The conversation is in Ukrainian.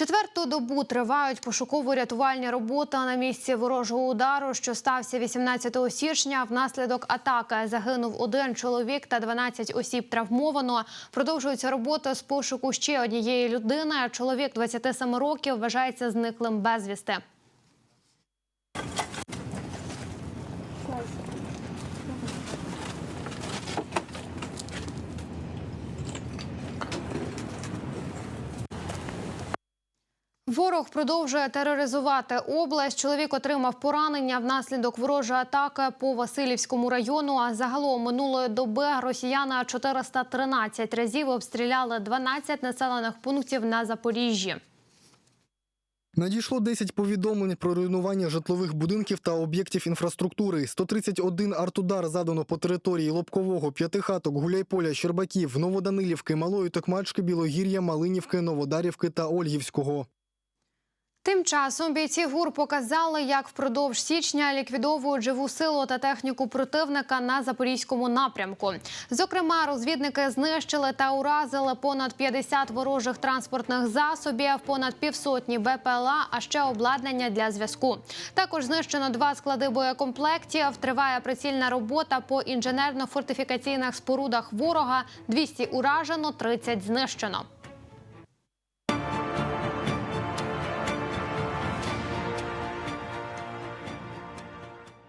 Четверту добу тривають пошуково-рятувальні роботи на місці ворожого удару, що стався 18 січня. Внаслідок атаки загинув один чоловік та 12 осіб травмовано. Продовжуються роботи з пошуку ще однієї людини. Чоловік 27 років вважається зниклим безвісти. Ворог продовжує тероризувати область. Чоловік отримав поранення внаслідок ворожої атаки по Васильівському району. А загалом минулої доби росіяни 413 разів обстріляли 12 населених пунктів на Запоріжжі. Надійшло 10 повідомлень про руйнування житлових будинків та об'єктів інфраструктури. 131 артудар задано по території Лобкового, П'ятихаток, Гуляйполя, Щербаків, Новоданилівки, Малої Токмачки, Білогір'я, Малинівки, Новодарівки та Ольгівського. Тим часом бійці ГУР показали, як впродовж січня ліквідовують живу силу та техніку противника на запорізькому напрямку. Зокрема, розвідники знищили та уразили понад 50 ворожих транспортних засобів, понад півсотні БПЛА, а ще обладнання для зв'язку. Також знищено два склади боєкомплектів. Триває прицільна робота по інженерно-фортифікаційних спорудах ворога. 200 уражено, 30 знищено.